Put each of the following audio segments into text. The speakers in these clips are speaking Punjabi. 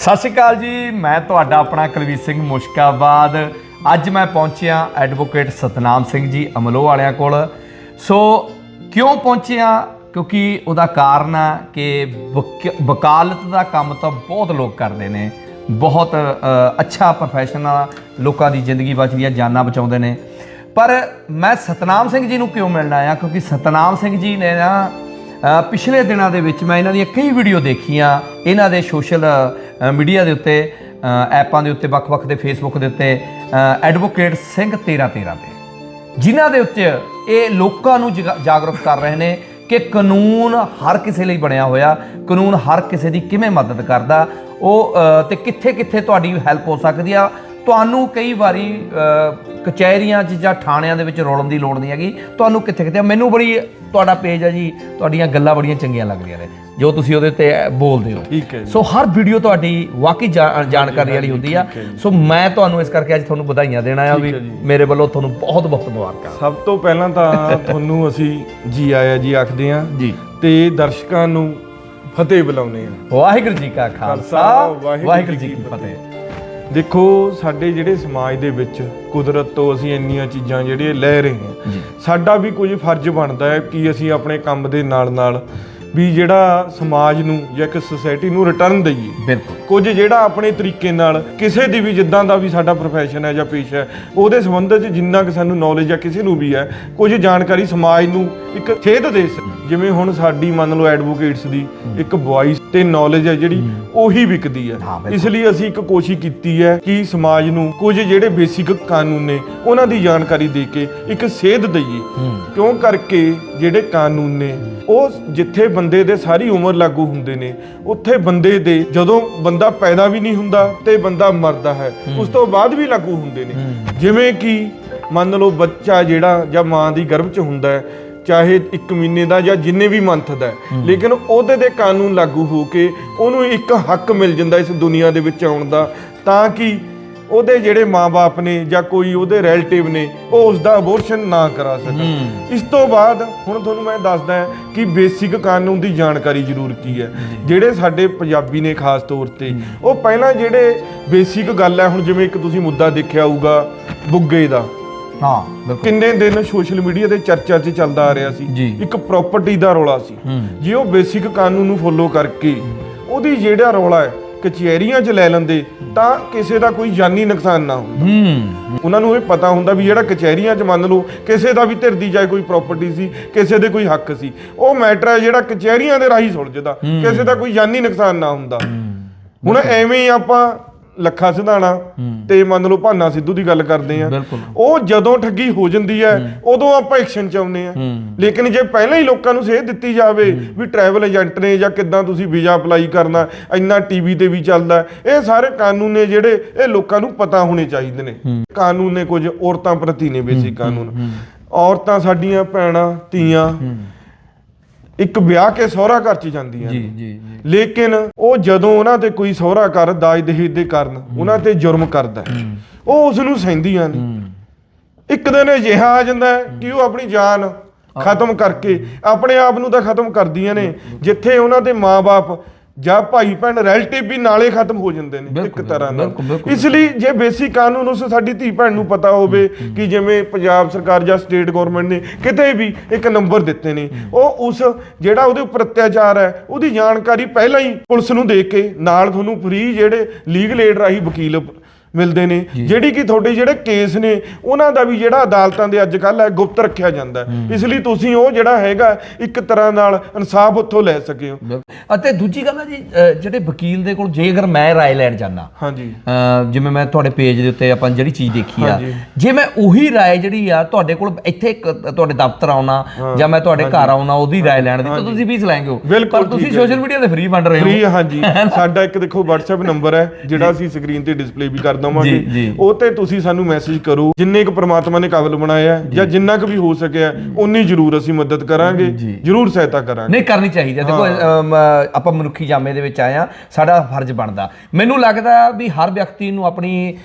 ਸਤਿ ਸ਼੍ਰੀ ਅਕਾਲ ਜੀ, ਮੈਂ ਤੁਹਾਡਾ ਆਪਣਾ ਕੁਲਵੀਰ ਸਿੰਘ ਮੁਸ਼ਕਾਬਾਦ। ਅੱਜ ਮੈਂ ਪਹੁੰਚਿਆ ਐਡਵੋਕੇਟ ਸਤਨਾਮ ਸਿੰਘ ਜੀ ਅਮਲੋ ਵਾਲਿਆਂ ਕੋਲ। ਸੋ ਕਿਉਂ ਪਹੁੰਚਿਆ ਕਿਉਂਕਿ ਉਹਦਾ ਕਾਰਨ ਆ ਕਿ ਵਕ- ਵਕਾਲਤ ਦਾ ਕੰਮ ਤਾਂ ਬਹੁਤ ਲੋਕ ਕਰਦੇ ਨੇ। ਬਹੁਤ ਅੱਛਾ ਪ੍ਰੋਫੈਸ਼ਨ ਆ ਲੋਕਾਂ ਦੀ ਜ਼ਿੰਦਗੀ ਬਚਦੀਆਂ ਜਾਨਾਂ ਬਚਾਉਂਦੇ ਨੇ। ਪਰ ਮੈਂ ਸਤਨਾਮ ਸਿੰਘ ਜੀ ਨੂੰ ਕਿਉਂ ਮਿਲਣ ਆਇਆ? ਕਿਉਂਕਿ ਸਤਨਾਮ ਸਿੰਘ ਜੀ ਨੇ ਨਾ ਪਿਛਲੇ ਦਿਨਾਂ ਦੇ ਵਿੱਚ ਮੈਂ ਇਹਨਾਂ ਦੀਆਂ ਕਈ ਵੀਡੀਓ ਦੇਖੀਆਂ। ਇਹਨਾਂ ਦੇ ਸੋਸ਼ਲ ਮੀਡੀਆ ਦੇ ਉੱਤੇ ਐਪਾਂ ਦੇ ਉੱਤੇ ਵੱਖ-ਵੱਖ ਦੇ ਫੇਸਬੁੱਕ ਦੇ ਉੱਤੇ ਐਡਵੋਕੇਟ ਸਿੰਘ 1313 ਤੇ। ਜਿਨ੍ਹਾਂ ਦੇ ਉੱਤੇ ਇਹ ਲੋਕਾਂ ਨੂੰ ਜਗਾ- ਜਾਗਰੂਕ ਕਰ ਰਹੇ ਨੇ ਕਿ ਕਾਨੂੰਨ ਹਰ ਕਿਸੇ ਲਈ ਬਣਿਆ ਹੋਇਆ ਕਾਨੂੰਨ ਹਰ ਕਿਸੇ ਦੀ ਕਿਵੇਂ ਮਦਦ ਕਰਦਾ ਉਹ ਅ, ਤੇ ਕਿੱਥੇ-ਕਿੱਥੇ ਤੁਹਾਡੀ ਹੈਲਪ ਹੋ ਸਕਦੀ ਆ। ਤੁਹਾਨੂੰ ਕਈ ਵਾਰੀ ਕਚਹਿਰੀਆਂ 'ਚ ਜਾਂ ਥਾਣਿਆਂ ਦੇ ਵਿੱਚ ਰੋਲਣ ਦੀ ਲੋੜ ਨਹੀਂ ਹੈਗੀ। ਤੁਹਾਨੂੰ ਕਿੱਥੇ ਕਿੱਥੇ ਮੈਨੂੰ ਬੜੀ ਤੁਹਾਡਾ ਪੇਜ ਹੈ ਜੀ ਤੁਹਾਡੀਆਂ ਗੱਲਾਂ ਬੜੀਆਂ ਚੰਗੀਆਂ ਲੱਗਦੀਆਂ ਨੇ ਜੋ ਤੁਸੀਂ ਉਹਦੇ ਉੱਤੇ ਬੋਲਦੇ ਹੋ। ਠੀਕ ਹੈ ਜੀ। ਸੋ ਹਰ ਵੀਡੀਓ ਤੁਹਾਡੀ ਵਾਕਈ ਜਾਣਕਾਰੀ ਵਾਲੀ ਹੁੰਦੀ ਆ। ਸੋ ਮੈਂ ਤੁਹਾਨੂੰ ਇਸ ਕਰਕੇ ਅੱਜ ਤੁਹਾਨੂੰ ਵਧਾਈਆਂ ਦੇਣਾ ਆ ਵੀ ਮੇਰੇ ਵੱਲੋਂ ਤੁਹਾਨੂੰ ਬਹੁਤ ਬਹੁਤ ਮੁਬਾਰਕਾਂ। ਸਭ ਤੋਂ ਪਹਿਲਾਂ ਤਾਂ ਤੁਹਾਨੂੰ ਅਸੀਂ ਜੀ ਆਇਆ ਜੀ ਆਖਦੇ ਆਂ ਜੀ। ਤੇ ਦਰਸ਼ਕਾਂ ਨੂੰ ਫਤਿਹ ਬੁਲਾਉਂਦੇ ਆਂ ਵਾਹਿਗੁਰੂ ਜੀ ਕਾ ਖਾਲਸਾ ਵਾਹਿਗੁਰੂ ਜੀ ਕੀ ਫਤਿਹ। ਦੇਖੋ ਸਾਡੇ ਜਿਹੜੇ ਸਮਾਜ ਦੇ ਵਿੱਚ ਕੁਦਰਤ ਤੋਂ ਅਸੀਂ ਇੰਨੀਆਂ ਚੀਜ਼ਾਂ ਜਿਹੜੀਆਂ ਲੈ ਰਹੇ ਹਾਂ ਸਾਡਾ ਵੀ ਕੁਝ ਫਰਜ਼ ਬਣਦਾ ਹੈ ਕਿ ਅਸੀਂ ਆਪਣੇ ਕੰਮ ਦੇ ਨਾਲ ਨਾਲ ਵੀ ਜਿਹੜਾ ਸਮਾਜ ਨੂੰ ਜਾਂ ਇੱਕ ਸੋਸਾਇਟੀ ਨੂੰ ਰਿਟਰਨ ਦਈਏ। ਬਿਲਕੁਲ। ਕੁਝ ਜਿਹੜਾ ਆਪਣੇ ਤਰੀਕੇ ਨਾਲ ਕਿਸੇ ਦੀ ਵੀ ਜਿੱਦਾਂ ਦਾ ਵੀ ਸਾਡਾ ਪ੍ਰੋਫੈਸ਼ਨ ਹੈ ਜਾਂ ਪੇਸ਼ਾ ਹੈ ਉਹਦੇ ਸੰਬੰਧ ਵਿੱਚ ਜਿੰਨਾ ਕਿ ਸਾਨੂੰ ਨੌਲੇਜ ਹੈ ਕਿਸੇ ਨੂੰ ਵੀ ਹੈ ਕੁਝ ਜਾਣਕਾਰੀ ਸਮਾਜ ਨੂੰ ਇੱਕ ਸੇਧ ਦੇ ਜਿਵੇਂ ਹੁਣ ਸਾਡੀ ਮੰਨ ਲਓ ਐਡਵੋਕੇਟਸ ਦੀ ਇੱਕ ਵੌਇਸ ਤੇ ਨੌਲੇਜ ਹੈ ਜਿਹੜੀ ਉਹੀ ਵਿਕਦੀ ਹੈ। ਇਸ ਲਈ ਅਸੀਂ ਇੱਕ ਕੋਸ਼ਿਸ਼ ਕੀਤੀ ਹੈ ਕਿ ਸਮਾਜ ਨੂੰ ਕੁਝ ਜਿਹੜੇ ਬੇਸਿਕ ਕਾਨੂੰਨ ਨੇ ਉਹਨਾਂ ਦੀ ਜਾਣਕਾਰੀ ਦੇ ਕੇ ਇੱਕ ਸੇਧ ਦਈਏ। ਕਿਉਂ ਕਰਕੇ ਜਿਹੜੇ ਕਾਨੂੰਨ ਨੇ ਉਹ ਜਿੱਥੇ ਬੰਦੇ ਦੇ ਸਾਰੀ ਉਮਰ ਲਾਗੂ ਹੁੰਦੇ ਨੇ ਉੱਥੇ ਬੰਦੇ ਦੇ ਜਦੋਂ ਬੰਦਾ ਪੈਦਾ ਵੀ ਨਹੀਂ ਹੁੰਦਾ ਤੇ ਬੰਦਾ ਮਰਦਾ ਹੈ ਉਸ ਤੋਂ ਬਾਅਦ ਵੀ ਲਾਗੂ ਹੁੰਦੇ ਨੇ। ਜਿਵੇਂ ਕਿ ਮੰਨ ਲਓ ਬੱਚਾ ਜਿਹੜਾ ਜਾਂ ਮਾਂ ਦੀ ਗਰਭ 'ਚ ਹੁੰਦਾ ਹੈ ਚਾਹੇ 1 ਮਹੀਨੇ ਦਾ ਜਾਂ ਜਿੰਨੇ ਵੀ ਮੰਥ ਦਾ ਹੈ, ਲੇਕਿਨ ਉਹਦੇ ਦੇ ਕਾਨੂੰਨ ਲਾਗੂ ਹੋ ਕੇ ਉਹਨੂੰ ਇੱਕ ਹੱਕ ਮਿਲ ਜਾਂਦਾ ਇਸ ਦੁਨੀਆ ਦੇ ਵਿੱਚ ਆਉਣ ਦਾ ਤਾਂ ਕਿ ਉਹਦੇ ਜਿਹੜੇ ਮਾਪੇ ਨੇ ਜਾਂ ਕੋਈ ਉਹਦੇ ਰਿਲੇਟਿਵ ਨੇ ਉਹ ਉਸ ਦਾ ਅਬੋਰਸ਼ਨ ਨਾ ਕਰਾ ਸਕਣ। ਇਸ ਤੋਂ ਬਾਅਦ ਹੁਣ ਤੁਹਾਨੂੰ ਮੈਂ ਦੱਸਦਾ ਹਾਂ ਕਿ ਬੇਸਿਕ ਕਾਨੂੰਨ ਦੀ ਜਾਣਕਾਰੀ ਜ਼ਰੂਰ ਕੀ ਹੈ। ਜਿਹੜੇ ਸਾਡੇ ਪੰਜਾਬੀ ਨੇ ਖਾਸ ਤੌਰ ਤੇ ਉਹ ਪਹਿਲਾਂ ਜਿਹੜੇ ਬੇਸਿਕ ਗੱਲ ਹੈ ਹੁਣ ਜਿਵੇਂ ਇੱਕ ਤੁਸੀਂ ਮੁੱਦਾ ਦੇਖਿਆ ਹੋਊਗਾ ਬੁੱਗੇ ਦਾ। ਹਾਂ ਬਿਲਕੁਲ। ਕਿੰਨੇ ਦਿਨ ਸੋਸ਼ਲ ਮੀਡੀਆ ਤੇ ਚਰਚਾ 'ਚ ਚੱਲਦਾ ਆ ਰਿਹਾ ਸੀ। ਜੀ। ਇੱਕ ਪ੍ਰਾਪਰਟੀ ਦਾ ਰੌਲਾ ਸੀ। ਹੂੰ। ਜੇ ਉਹ ਬੇਸਿਕ ਕਾਨੂੰਨ ਨੂੰ ਫੋਲੋ ਕਰਕੇ ਉਹਦੀ ਜਿਹੜਾ ਰੌਲਾ ਹੈ ਕਚਹਿਰੀਆਂ 'ਚ ਲੈ ਲੈਂਦੇ ਤਾਂ ਕਿਸੇ ਦਾ ਕੋਈ ਜਾਨੀ ਨੁਕਸਾਨ ਨਾ ਹੁੰਦਾ। ਹੂੰ। ਉਹਨਾਂ ਨੂੰ ਇਹ ਪਤਾ ਹੁੰਦਾ ਵੀ ਜਿਹੜਾ ਕਚਹਿਰੀਆਂ 'ਚ ਮੰਨ ਲਓ ਕਿਸੇ ਦਾ ਵੀ ਧਿਰ ਦੀ ਜਾਏ ਕੋਈ ਪ੍ਰਾਪਰਟੀ ਸੀ ਕਿਸੇ ਦੇ ਕੋਈ ਹੱਕ ਸੀ ਉਹ ਮੈਟਰ ਹੈ ਜਿਹੜਾ ਕਚਹਿਰੀਆਂ ਦੇ ਰਾਹੀਂ ਸੁਲਝਦਾ। ਕਿਸੇ ਦਾ ਕੋਈ ਜਾਨੀ ਨੁਕਸਾਨ ਨਾ ਹੁੰਦਾ। ਹੁਣ ਐਵੇਂ ਹੀ ਆਪਾਂ ਲੱਖਾ ਸਿਧਾਣਾ ਤੇ ਮੰਨ ਲਓ ਭਾਨਾ ਸਿੱਧੂ ਦੀ ਗੱਲ ਕਰਦੇ ਆ। ਬਿਲਕੁਲ। ਉਹ ਜਦੋਂ ਠੱਗੀ ਹੋ ਜਾਂਦੀ ਹੈ ਉਦੋਂ ਆਪਾਂ ਐਕਸ਼ਨ ਚ ਆਉਂਦੇ ਆ। ਲੇਕਿਨ ਜੇ ਪਹਿਲਾਂ ਹੀ ਲੋਕਾਂ ਨੂੰ ਸੇਧ ਦਿੱਤੀ ਜਾਵੇ ਵੀ ਟਰੈਵਲ ਏਜੰਟ ਨੇ ਜਾਂ ਕਿੱਦਾਂ ਤੁਸੀਂ ਵੀਜ਼ਾ ਅਪਲਾਈ ਕਰਨਾ ਇੰਨਾ ਟੀਵੀ ਤੇ ਵੀ ਚੱਲਦਾ ਇਹ ਸਾਰੇ ਕਾਨੂੰਨ ਨੇ ਜਿਹੜੇ ਇਹ ਲੋਕਾਂ ਨੂੰ ਪਤਾ ਹੋਣੇ ਚਾਹੀਦੇ ਨੇ। ਕਾਨੂੰਨ ਨੇ ਕੁਝ ਔਰਤਾਂ ਪ੍ਰਤੀ ਨੇ ਬੇਸਿਕ ਕਾਨੂੰਨ। ਔਰਤਾਂ ਸਾਡੀਆਂ ਭੈਣਾਂ ਧੀਆਂ ਇੱਕ ਵਿਆਹ ਕੇ ਸਹੁਰਾ ਘਰ ਚ ਜਾਂਦੀਆਂ ਜੀ ਜੀ ਜੀ। ਲੇਕਿਨ ਉਹ ਜਦੋਂ ਉਹਨਾਂ ਤੇ ਕੋਈ ਸਹੁਰਾ ਕਰ ਦਾਜ ਦਹੇਜ ਦੇ ਕਾਰਨ ਉਹਨਾਂ ਤੇ ਜੁਰਮ ਕਰਦਾ ਹੈ, ਉਹ ਉਸ ਨੂੰ ਸਹਿੰਦੀਆਂ ਨੇ। ਇੱਕ ਦਿਨ ਅਜਿਹਾ ਆ ਜਾਂਦਾ ਹੈ ਕਿ ਉਹ ਆਪਣੀ ਜਾਨ ਖਤਮ ਕਰਕੇ ਆਪਣੇ ਆਪ ਨੂੰ ਤਾਂ ਖਤਮ ਕਰਦੀਆਂ ਨੇ। ਜਿੱਥੇ ਉਹਨਾਂ ਦੇ ਮਾਪੇ ਜਾਂ ਭਾਈ ਭੈਣ ਰਿਲੇਟਿਵ ਵੀ ਨਾਲੇ ਖਤਮ ਹੋ ਜਾਂਦੇ ਨੇ ਇੱਕ ਬਿਲਕੁਲ, ਤਰ੍ਹਾਂ ਨਾਲ। ਬਿਲਕੁਲ, ਬਿਲਕੁਲ। ਇਸ ਲਈ ਜੇ ਬੇਸਿਕ ਕਾਨੂੰਨ ਉਸ ਸਾਡੀ ਧੀ ਭੈਣ ਨੂੰ ਪਤਾ ਹੋਵੇ ਕਿ ਜਿਵੇਂ ਪੰਜਾਬ ਸਰਕਾਰ ਜਾਂ ਸਟੇਟ ਗਵਰਨਮੈਂਟ ਨੇ ਕਿਤੇ ਵੀ ਇੱਕ ਨੰਬਰ ਦਿੱਤੇ ਨੇ ਉਹ ਉਸ ਜਿਹੜਾ ਉਹਦੇ ਉੱਪਰ ਅਤਿਆਚਾਰ ਹੈ ਉਹਦੀ ਜਾਣਕਾਰੀ ਪਹਿਲਾਂ ਹੀ ਪੁਲਿਸ ਨੂੰ ਦੇ ਕੇ ਨਾਲ ਤੁਹਾਨੂੰ ਫ੍ਰੀ ਜਿਹੜੇ ਲੀਗਲ ਏਡ ਰਾਹੀਂ ਵਕੀਲ ਮਿਲਦੇ ਨੇ। ਜਿਹੜੀ ਕਿ ਤੁਹਾਡੇ ਜਿਹੜੇ ਕੇਸ ਨੇ ਉਹਨਾਂ ਦਾ ਵੀ ਜਿਹੜਾ ਅਦਾਲਤਾਂ ਦੇ ਅੱਜ ਕੱਲ ਹੈ ਗੁਪਤ ਰੱਖਿਆ ਜਾਂਦਾ। ਇਸ ਲਈ ਤੁਸੀਂ ਉਹ ਜਿਹੜਾ ਹੈਗਾ ਇੱਕ ਤਰ੍ਹਾਂ ਨਾਲ ਇਨਸਾਫ ਉੱਥੋਂ ਲੈ ਸਕੇ ਹੋ। ਅਤੇ ਦੂਜੀ ਗੱਲ ਹੈ ਜੀ ਜਿਹੜੇ ਵਕੀਲ ਦੇ ਕੋਲ ਜੇ ਅਗਰ ਮੈਂ ਰਾਏ ਲੈਣ ਜਾਣਾ ਹਾਂਜੀ। ਜਿਵੇਂ ਮੈਂ ਤੁਹਾਡੇ ਪੇਜ ਦੇ ਉੱਤੇ ਆਪਾਂ ਜਿਹੜੀ ਚੀਜ਼ ਦੇਖੀ ਆ। ਜੇ ਮੈਂ ਉਹੀ ਰਾਏ ਜਿਹੜੀ ਆ ਤੁਹਾਡੇ ਕੋਲ ਇੱਥੇ ਤੁਹਾਡੇ ਦਫ਼ਤਰ ਆਉਣਾ ਜਾਂ ਮੈਂ ਤੁਹਾਡੇ ਘਰ ਆਉਣਾ ਉਹਦੀ ਰਾਏ ਲੈਣ ਦੀ ਤਾਂ ਤੁਸੀਂ ਫੀਸ ਲੈਂਗੇ ਹੋ ਪਰ ਤੁਸੀਂ ਸੋਸ਼ਲ ਮੀਡੀਆ ਤੇ ਫ੍ਰੀ ਵੰਡ ਰਹੇ ਹੋ। ਫ੍ਰੀ ਹਾਂਜੀ। ਸਾਡਾ ਇੱਕ ਦੇਖੋ WhatsApp ਨੰਬਰ ਹੈ ਜਿਹੜਾ ਅਸੀਂ ਸਕਰੀਨ ਤੇ ਡਿਸਪਲੇ ਵੀ ਕਰ ਦਵਾਂਗੇ। ਉਹ ਤੇ ਤੁਸੀਂ ਸਾਨੂੰ ਮੈਸੇਜ ਕਰੋ ਜਿੰਨੇ ਕੁ ਪ੍ਰਮਾਤਮਾ ਨੇ ਕਾਬਲ ਬਣਾਇਆ ਜਾਂ ਜਿੰਨਾ ਕੁ ਵੀ ਹੋ ਸਕਿਆ ਉਨੀ ਜ਼ਰੂਰ ਅਸੀਂ ਮਦਦ ਕਰਾਂਗੇ। ਜ਼ਰੂਰ ਸਹਾਇਤਾ ਕਰਾਂਗੇ। ਨਹੀਂ ਕਰਨੀ ਚਾਹੀਦੀ ਦੇਖੋ ਆਪਾਂ ਮਨੁੱਖੀ ਜਾਮੇ ਦੇ ਵਿੱਚ ਆਏ ਆ ਸਾਡਾ ਫਰਜ਼ ਬਣਦਾ। ਮੈਨੂੰ ਲੱਗਦਾ ਵੀ ਹਰ ਵਿਅਕਤੀ ਨੂੰ ਆਪਣੀ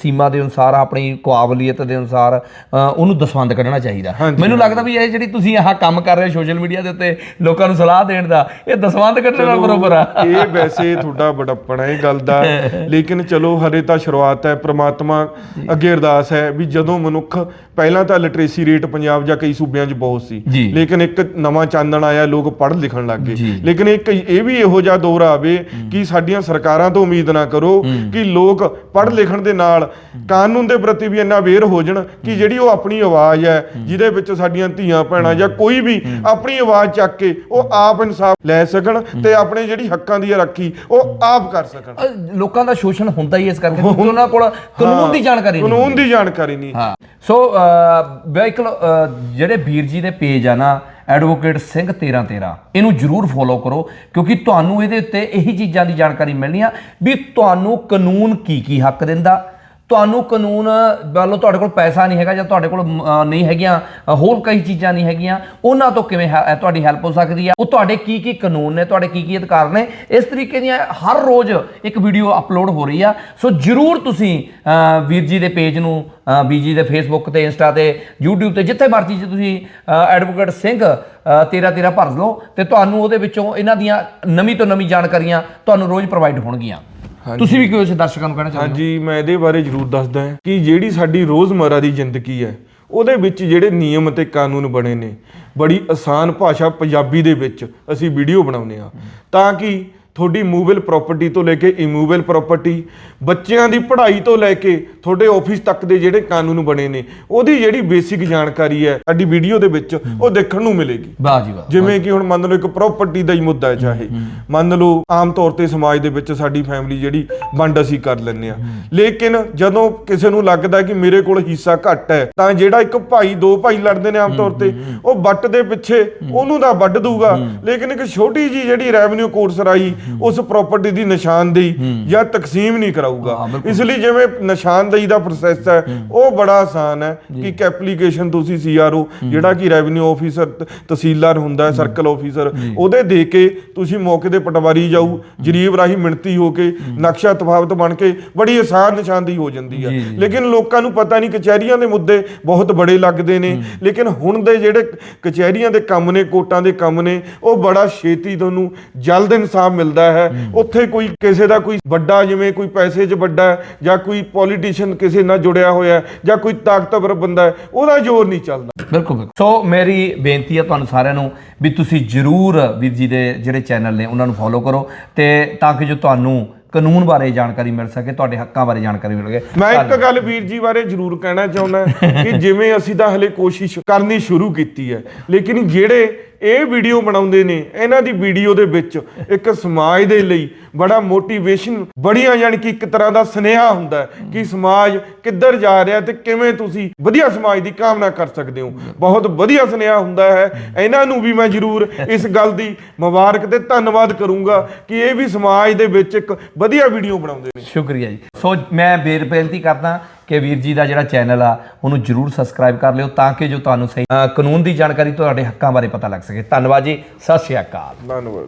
ਸੀਮਾ ਦੇ ਅਨੁਸਾਰ ਆਪਣੀ ਕਾਬਲੀਅਤ ਦੇ ਅਨੁਸਾਰ ਉਹਨੂੰ ਦਸਵੰਦ ਕੱਢਣਾ ਚਾਹੀਦਾ। ਮੈਨੂੰ ਲੱਗਦਾ ਵੀ ਇਹ ਜਿਹੜੀ ਤੁਸੀਂ ਆਹ ਕੰਮ ਕਰ ਰਹੇ ਸੋਸ਼ਲ ਮੀਡੀਆ ਦੇ ਉੱਤੇ ਲੋਕਾਂ ਨੂੰ ਸਲਾਹ ਦੇਣ ਦਾ ਇਹ ਦਸਵੰਦ ਕੱਢਣ ਬਰੋਬਰ ਆ। ਇਹ ਵੈਸੇ ਤੁਹਾਡਾ ਬੜਾਪਣ ਇਹ ਗੱਲ ਦਾ ਲੇਕਿਨ ਚਲੋ ਹਰੇ ਤਾਂ ਸ਼ੁਰੂਆਤ ਹੈ ਪ੍ਰਮਾਤਮਾ ਅੱਗੇ ਅਰਦਾਸ ਹੈ ਵੀ ਜਦੋਂ ਮਨੁੱਖ ਪਹਿਲਾਂ ਤਾਂ ਲਿਟਰੇਸੀ ਰੇਟ ਪੰਜਾਬ ਜਾਂ ਕਈ ਸੂਬਿਆਂ 'ਚ ਬਹੁਤ ਸੀ। ਜੀ। ਲੇਕਿਨ ਇੱਕ ਨਵਾਂ ਚਾਨਣ ਆਇਆ ਲੋਕ ਪੜ੍ਹ ਲਿਖਣ ਲੱਗ ਜੀ। ਗਏ ਲੇਕਿਨ ਇੱਕ ਇਹ ਵੀ ਇਹੋ ਜਿਹਾ ਦੌਰ ਆਵੇ ਕਿ ਸਾਡੀਆਂ ਸਰਕਾਰਾਂ ਤੋਂ ਉਮੀਦ ਨਾ ਕਰੋ ਕਿ ਲੋਕ ਪੜ੍ਹ ਲਿਖਣ ਦੇ ਨਾਲ ਕਾਨੂੰਨ ਦੇ ਪ੍ਰਤੀ ਵੀ ਇੰਨਾ ਅਵੇਅਰ ਹੋ ਜਾਣ ਕਿ ਜਿਹੜੀ ਉਹ ਆਪਣੀ ਆਵਾਜ਼ ਹੈ ਜਿਹਦੇ ਵਿੱਚ ਸਾਡੀਆਂ ਧੀਆਂ ਭੈਣਾਂ ਜਾਂ ਕੋਈ ਵੀ ਆਪਣੀ ਆਵਾਜ਼ ਚੱਕ ਕੇ ਉਹ ਆਪ ਇਨਸਾਫ ਲੈ ਸਕਣ ਤੇ ਆਪਣੇ ਜਿਹੜੀ ਹੱਕਾਂ ਦੀ ਰਾਖੀ ਉਹ ਆਪ ਕਰ ਸਕਣ। ਲੋਕਾਂ ਦਾ ਸ਼ੋਸ਼ਣ ਹੁੰਦਾ ਹੀ ਇਸ ਕਰਕੇ ਕਿਉਂਕਿ ਉਹਨਾਂ ਕੋਲ ਕਾਨੂੰਨ ਦੀ ਜਾਣਕਾਰੀ ਨਹੀਂ ਕਾਨੂੰਨ ਦੀ ਜਾਣਕਾਰੀ ਨਹੀਂ। ਹਾਂ। ਸੋ ਵਹੀਕਲ ਜਿਹੜੇ ਵੀਰ ਜੀ ਦੇ ਪੇਜ ਆ ਨਾ ਐਡਵੋਕੇਟ ਸਿੰਘ 1313 ਇਹਨੂੰ ਜਰੂਰ ਫੋਲੋ ਕਰੋ, ਕਿਉਂਕਿ ਤੁਹਾਨੂੰ ਇਹਦੇ ਉੱਤੇ ਇਹੀ ਚੀਜ਼ਾਂ ਦੀ ਜਾਣਕਾਰੀ ਮਿਲਣੀ ਆ ਵੀ ਤੁਹਾਨੂੰ ਕਾਨੂੰਨ ਕੀ ਕੀ ਹੱਕ ਦਿੰਦਾ ਤੁਹਾਨੂੰ ਕਾਨੂੰਨ ਵੱਲੋਂ ਤੁਹਾਡੇ ਕੋਲ ਪੈਸਾ ਨਹੀਂ ਹੈਗਾ ਜਾਂ ਤੁਹਾਡੇ ਕੋਲ ਅ, ਨਹੀਂ ਹੈਗੀਆਂ ਅ, ਹੋਰ ਕਈ ਚੀਜ਼ਾਂ ਨਹੀਂ ਹੈਗੀਆਂ ਉਹਨਾਂ ਤੋਂ ਕਿਵੇਂ ਹੈ- ਅ, ਤੁਹਾਡੀ ਹੈਲਪ ਹੋ ਸਕਦੀ ਆ? ਉਹ ਤੁਹਾਡੇ ਕੀ ਕੀ ਕਾਨੂੰਨ ਨੇ ਤੁਹਾਡੇ ਕੀ ਕੀ ਅਧਿਕਾਰ ਨੇ? ਇਸ ਤਰੀਕੇ ਦੀਆਂ ਹਰ ਰੋਜ਼ ਇੱਕ ਵੀਡੀਓ ਅਪਲੋਡ ਹੋ ਰਹੀ ਆ। ਸੋ ਜਰੂਰ ਤੁਸੀਂ ਅ, ਵੀਰ ਜੀ ਦੇ ਪੇਜ ਨੂੰ ਅ, ਵੀਰ ਜੀ ਦੇ ਫੇਸਬੁੱਕ ਤੇ ਇੰਸਟਾ ਤੇ YouTube ਤੇ ਜਿੱਥੇ ਮਰਜ਼ੀ ਜੇ ਤੁਸੀਂ ਐਡਵੋਕੇਟ ਸਿੰਘ 13 13 ਭਰ ਲਓ ਤੇ ਤੁਹਾਨੂੰ ਉਹਦੇ ਵਿੱਚੋਂ ਇਹਨਾਂ ਦੀਆਂ ਨਵੀਂ ਤੋਂ ਨਵੀਂ ਜਾਣਕਾਰੀਆਂ ਤੁਹਾਨੂੰ ਰੋਜ਼ ਪ੍ਰੋਵਾਈਡ ਹੋਣਗੀਆਂ। ਤੁਸੀਂ ਵੀ ਕੋਈ ਦਰਸ਼ਕਾਂ ਨੂੰ ਕਹਿਣਾ ਚਾਹੁੰਦੇ ਹੋ? ਹਾਂਜੀ ਮੈਂ ਇਹਦੇ ਬਾਰੇ ਜ਼ਰੂਰ ਦੱਸਦਾ ਹਾਂ ਕਿ ਜਿਹੜੀ ਸਾਡੀ ਰੋਜ਼ਮਰਰਾ ਦੀ ਜ਼ਿੰਦਗੀ ਹੈ ਉਹਦੇ ਵਿੱਚ ਜਿਹੜੇ ਨਿਯਮ ਅਤੇ ਕਾਨੂੰਨ ਬਣੇ ਨੇ ਬੜੀ ਆਸਾਨ ਭਾਸ਼ਾ ਪੰਜਾਬੀ ਦੇ ਵਿੱਚ ਅਸੀਂ ਵੀਡੀਓ ਬਣਾਉਂਦੇ ਆ ਤਾਂ ਕਿ ਤੁਹਾਡੀ ਮੂਵੇਬਲ ਪ੍ਰਾਪਰਟੀ ਤੋਂ ਲੈ ਕੇ ਇਮੂਵੇਬਲ ਪ੍ਰਾਪਰਟੀ ਬੱਚਿਆਂ ਦੀ ਪੜ੍ਹਾਈ ਤੋਂ ਲੈ ਕੇ ਤੁਹਾਡੇ ਆਫਿਸ ਤੱਕ ਦੇ ਜਿਹੜੇ ਕਾਨੂੰਨ ਬਣੇ ਨੇ ਉਹਦੀ ਜਿਹੜੀ ਬੇਸਿਕ ਜਾਣਕਾਰੀ ਹੈ ਸਾਡੀ ਵੀਡੀਓ ਦੇ ਵਿੱਚ ਉਹ ਦੇਖਣ ਨੂੰ ਮਿਲੇਗੀ। ਵਾਹ ਜੀ ਵਾਹ। ਜਿਵੇਂ ਕਿ ਹੁਣ ਮੰਨ ਲਓ ਇੱਕ ਪ੍ਰਾਪਰਟੀ ਦਾ ਹੀ ਮੁੱਦਾ ਹੈ ਚਾਹੇ। ਮੰਨ ਲਓ ਆਮ ਤੌਰ ਤੇ ਸਮਾਜ ਦੇ ਵਿੱਚ ਸਾਡੀ ਫੈਮਿਲੀ ਜਿਹੜੀ ਵੰਡ ਅਸੀਂ ਕਰ ਲੈਂਦੇ ਆ ਲੇਕਿਨ ਜਦੋਂ ਕਿਸੇ ਨੂੰ ਲੱਗਦਾ ਕਿ ਮੇਰੇ ਕੋਲ ਹਿੱਸਾ ਘੱਟ ਹੈ ਤਾਂ ਜਿਹੜਾ ਇੱਕ ਭਾਈ ਦੋ ਭਾਈ ਲੜਦੇ ਨੇ ਆਮ ਤੌਰ ਤੇ ਉਹ ਵੱਟ ਦੇ ਪਿੱਛੇ ਉਹਨੂੰ ਦਾ ਵੱਢ ਦੂਗਾ ਲੇਕਿਨ ਇੱਕ ਛੋਟੀ ਜੀ ਜਿਹੜੀ ਰੈਵਨਿਊ ਕੋਰਸ ਰਾਈ ਉਸ ਪ੍ਰਾਪਰਟੀ ਦੀ ਨਿਸ਼ਾਨਦੇਹੀ ਜਾਂ ਤਕਸੀਮ ਨਹੀਂ ਕਰਾਊਗਾ। ਇਸ ਲਈ ਜਿਵੇਂ ਨਿਸ਼ਾਨਦੇਹੀ ਦਾ ਪ੍ਰੋਸੈਸ ਹੈ ਉਹ ਬੜਾ ਆਸਾਨ ਹੈ ਕਿ ਇੱਕ ਐਪਲੀਕੇਸ਼ਨ ਤੁਸੀਂ ਸੀਆਰਓ ਜਿਹੜਾ ਕਿ ਰੈਵਨਿਊ ਆਫੀਸਰ ਤਹਿਸੀਲਦਾਰ ਹੁੰਦਾ ਹੈ ਸਰਕਲ ਆਫੀਸਰ ਉਹਦੇ ਦੇ ਕੇ ਤੁਸੀਂ ਮੌਕੇ ਤੇ ਪਟਵਾਰੀ ਜਾਊ ਜਰੀਬ ਰਾਹੀਂ ਮਿਣਤੀ ਹੋ ਕੇ ਨਕਸ਼ਾ ਤਫਾਵਤ ਬਣ ਕੇ ਬੜੀ ਆਸਾਨ ਨਿਸ਼ਾਨਦੇਹੀ ਹੋ ਜਾਂਦੀ ਹੈ। ਲੇਕਿਨ ਲੋਕਾਂ ਨੂੰ ਪਤਾ ਨਹੀਂ ਕਚਹਿਰੀਆਂ ਦੇ ਮੁੱਦੇ ਬਹੁਤ ਬੜੇ ਲੱਗਦੇ ਨੇ। ਲੇਕਿਨ ਹੁਣ ਦੇ ਜਿਹੜੇ ਕਚਹਿਰੀਆਂ ਦੇ ਕੰਮ ਨੇ ਕੋਰਟਾਂ ਦੇ ਕੰਮ ਨੇ ਉਹ ਬੜਾ ਛੇਤੀ ਤੁਹਾਨੂੰ ਜਲਦ ਇਨਸਾਫ ਮਿਲਦਾ ਹੈ। ਉੱਥੇ ਕੋਈ ਕਿਸੇ ਦਾ ਕੋਈ ਵੱਡਾ ਜਿਵੇਂ ਕੋਈ ਪੈਸੇ 'ਚ ਵੱਡਾ ਜਾਂ ਕੋਈ ਪੋਲੀਟੀਸ਼ੀਅਨ ਕਿਸੇ ਨਾਲ ਜੁੜਿਆ ਹੋਇਆ ਜਾਂ ਕੋਈ ਤਾਕਤਵਰ ਬੰਦਾ ਹੈ ਉਹਦਾ ਜ਼ੋਰ ਨਹੀਂ ਚੱਲਦਾ। ਬਿਲਕੁਲ ਬਿਲਕੁਲ। ਸੋ ਮੇਰੀ ਬੇਨਤੀ ਹੈ ਤੁਹਾਨੂੰ ਸਾਰਿਆਂ ਨੂੰ ਵੀ ਤੁਸੀਂ ਜਰੂਰ ਵੀਰ ਜੀ ਦੇ ਜਿਹੜੇ ਚੈਨਲ ਨੇ ਉਹਨਾਂ ਨੂੰ ਫੋਲੋ ਕਰੋ ਤੇ ਤਾਂ ਕਿ ਜੋ ਤੁਹਾਨੂੰ ਕਾਨੂੰਨ ਬਾਰੇ ਜਾਣਕਾਰੀ ਮਿਲ ਸਕੇ ਤੁਹਾਡੇ ਹੱਕਾਂ ਬਾਰੇ ਜਾਣਕਾਰੀ ਮਿਲ ਸਕੇ। ਮੈਂ ਇੱਕ ਗੱਲ ਵੀਰ ਜੀ ਬਾਰੇ ਜ਼ਰੂਰ ਕਹਿਣਾ ਚਾਹੁੰਦਾ ਕਿ ਜਿਵੇਂ ਅਸੀਂ ਤਾਂ ਹਲੇ ਕੋਸ਼ਿਸ਼ ਕਰਨੀ ਸ਼ੁਰੂ ਕੀਤੀ ਹੈ ਲੇਕਿਨ ਜਿਹੜੇ ਇਹ ਵੀਡੀਓ ਬਣਾਉਂਦੇ ਨੇ ਇਹਨਾਂ ਦੀ ਵੀਡੀਓ ਦੇ ਵਿੱਚ ਇੱਕ ਸਮਾਜ ਦੇ ਲਈ ਬੜਾ ਮੋਟੀਵੇਸ਼ਨ ਬੜੀਆਂ ਯਾਨੀ ਕਿ ਇੱਕ ਤਰ੍ਹਾਂ ਦਾ ਸੁਨੇਹਾ ਹੁੰਦਾ ਹੈ ਕਿ ਸਮਾਜ ਕਿੱਧਰ ਜਾ ਰਿਹਾ ਤੇ ਕਿਵੇਂ ਤੁਸੀਂ ਵਧੀਆ ਸਮਾਜ ਦੀ ਕਾਮਨਾ ਕਰ ਸਕਦੇ ਹੋ। ਬਹੁਤ ਵਧੀਆ ਸੁਨੇਹਾ ਹੁੰਦਾ ਹੈ। ਇਹਨਾਂ ਨੂੰ ਵੀ ਮੈਂ ਜ਼ਰੂਰ ਇਸ ਗੱਲ ਦੀ ਮੁਬਾਰਕ ਤੇ ਧੰਨਵਾਦ ਕਰੂੰਗਾ ਕਿ ਇਹ ਵੀ ਸਮਾਜ ਦੇ ਵਿੱਚ ਇੱਕ ਵਧੀਆ ਵੀਡੀਓ ਬਣਾਉਂਦੇ ਨੇ। ਸ਼ੁਕਰੀਆ ਜੀ। ਸੋ ਮੈਂ ਬੇਰ ਕਰਦਾ ਕਿ ਵੀਰ ਜੀ ਦਾ ਜਿਹੜਾ ਚੈਨਲ ਆ ਉਹਨੂੰ ਜਰੂਰ ਸਬਸਕ੍ਰਾਈਬ ਕਰ ਲਿਓ ਤਾਂ ਕਿ ਜੋ ਤੁਹਾਨੂੰ ਸਹੀ ਅ, ਕਾਨੂੰਨ ਦੀ ਜਾਣਕਾਰੀ ਤੁਹਾਡੇ ਹੱਕਾਂ ਬਾਰੇ ਪਤਾ ਲੱਗ ਸਕੇ। ਧੰਨਵਾਦ ਜੀ ਸਤਿ ਸ਼੍ਰੀ ਅਕਾਲ। ਧੰਨਵਾਦ।